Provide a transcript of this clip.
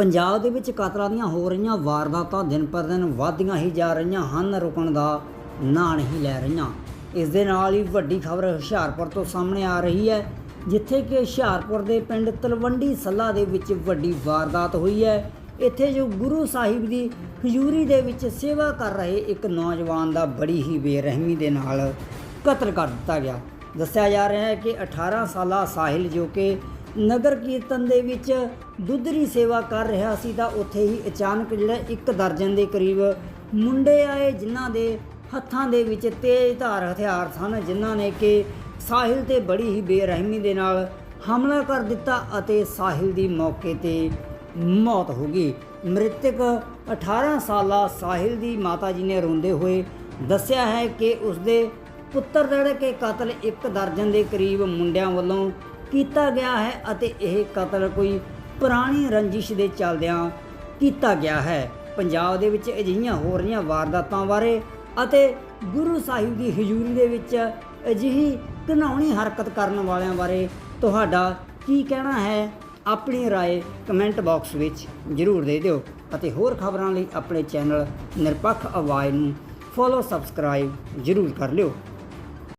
ਪੰਜਾਬ ਦੇ ਵਿੱਚ ਕਾਤਲਾਂ ਦੀਆਂ ਹੋ ਰਹੀਆਂ ਵਾਰਦਾਤਾਂ ਦਿਨ ਪਰ ਦਿਨ ਵਧਦੀਆਂ ਹੀ ਜਾ ਰਹੀਆਂ ਹਨ, ਰੁਕਣ ਦਾ ਨਾਂ ਨਹੀਂ ਲੈ ਰਹੀਆਂ। ਇਸ ਦੇ ਨਾਲ ਹੀ ਵੱਡੀ ਖਬਰ ਹੁਸ਼ਿਆਰਪੁਰ ਤੋਂ ਸਾਹਮਣੇ ਆ ਰਹੀ ਹੈ, ਜਿੱਥੇ ਕਿ ਹੁਸ਼ਿਆਰਪੁਰ ਦੇ ਪਿੰਡ ਤਲਵੰਡੀ ਸੱਲਾ ਦੇ ਵਿੱਚ ਵੱਡੀ ਵਾਰਦਾਤ ਹੋਈ ਹੈ। ਇੱਥੇ ਜੋ ਗੁਰੂ ਸਾਹਿਬ ਦੀ ਹਜ਼ੂਰੀ ਦੇ ਵਿੱਚ ਸੇਵਾ ਕਰ ਰਹੇ ਇੱਕ ਨੌਜਵਾਨ ਦਾ ਬੜੀ ਹੀ ਬੇਰਹਿਮੀ ਦੇ ਨਾਲ ਕਤਲ ਕਰ ਦਿੱਤਾ ਗਿਆ। ਦੱਸਿਆ ਜਾ ਰਿਹਾ ਹੈ ਕਿ 18 ਸਾਲਾ ਸਾਹਿਲ ਜੋ ਕਿ ਨਗਰ ਕੀਰਤਨ ਦੇ ਵਿੱਚ ਦੁੱਧ ਦੀ ਸੇਵਾ ਕਰ ਰਿਹਾ ਸੀ ਤਾਂ ਉੱਥੇ ਹੀ ਅਚਾਨਕ ਜਿਹੜਾ ਇੱਕ ਦਰਜਨ ਦੇ ਕਰੀਬ ਮੁੰਡੇ ਆਏ ਜਿਨ੍ਹਾਂ ਦੇ ਹੱਥਾਂ ਦੇ ਵਿੱਚ ਤੇਜ਼ ਧਾਰ ਹਥਿਆਰ ਸਨ, ਜਿਨ੍ਹਾਂ ਨੇ ਕਿ ਸਾਹਿਲ ਤੇ ਬੜੀ ਹੀ ਬੇਰਹਿਮੀ ਦੇ ਨਾਲ ਹਮਲਾ ਕਰ ਦਿੱਤਾ ਅਤੇ ਸਾਹਿਲ ਦੀ ਮੌਕੇ ਤੇ ਮੌਤ ਹੋ ਗਈ। ਮ੍ਰਿਤਕ 18 ਸਾਲਾ ਸਾਹਿਲ ਦੀ ਮਾਤਾ ਜੀ ਨੇ ਰੋਂਦੇ ਹੋਏ ਦੱਸਿਆ ਹੈ ਕਿ ਉਸਦੇ ਪੁੱਤਰ ਜਿਹੜੇ ਕਿ ਕਤਲ ਇੱਕ ਦਰਜਨ ਦੇ ਕਰੀਬ ਮੁੰਡਿਆਂ ਵੱਲੋਂ ਕੀਤਾ ਗਿਆ ਹੈ ਅਤੇ ਇਹ ਕਤਲ ਕੋਈ ਪੁਰਾਣੀ ਰੰਜਿਸ਼ ਦੇ ਚੱਲਦਿਆਂ ਕੀਤਾ ਗਿਆ ਹੈ ਪੰਜਾਬ ਦੇ ਵਿੱਚ ਅਜਿਹੀਆਂ ਹੋ ਰਹੀਆਂ ਵਾਰਦਾਤਾਂ ਬਾਰੇ ਅਤੇ ਗੁਰੂ ਸਾਹਿਬ ਦੀ ਹਜ਼ੂਰੀ ਦੇ ਵਿੱਚ ਅਜਿਹੀ ਘਿਨਾਉਣੀ ਹਰਕਤ ਕਰਨ ਵਾਲਿਆਂ ਬਾਰੇ ਤੁਹਾਡਾ ਕੀ ਕਹਿਣਾ ਹੈ ਆਪਣੀ رائے ਕਮੈਂਟ ਬਾਕਸ ਵਿੱਚ ਜ਼ਰੂਰ ਦੇ ਦਿਓ ਅਤੇ ਹੋਰ ਖਬਰਾਂ ਲਈ ਆਪਣੇ ਚੈਨਲ ਨਿਰਪੱਖ ਆਵਾਜ਼ ਨੂੰ ਫੋਲੋ ਸਬਸਕ੍ਰਾਈਬ ਜ਼ਰੂਰ ਕਰ ਲਿਓ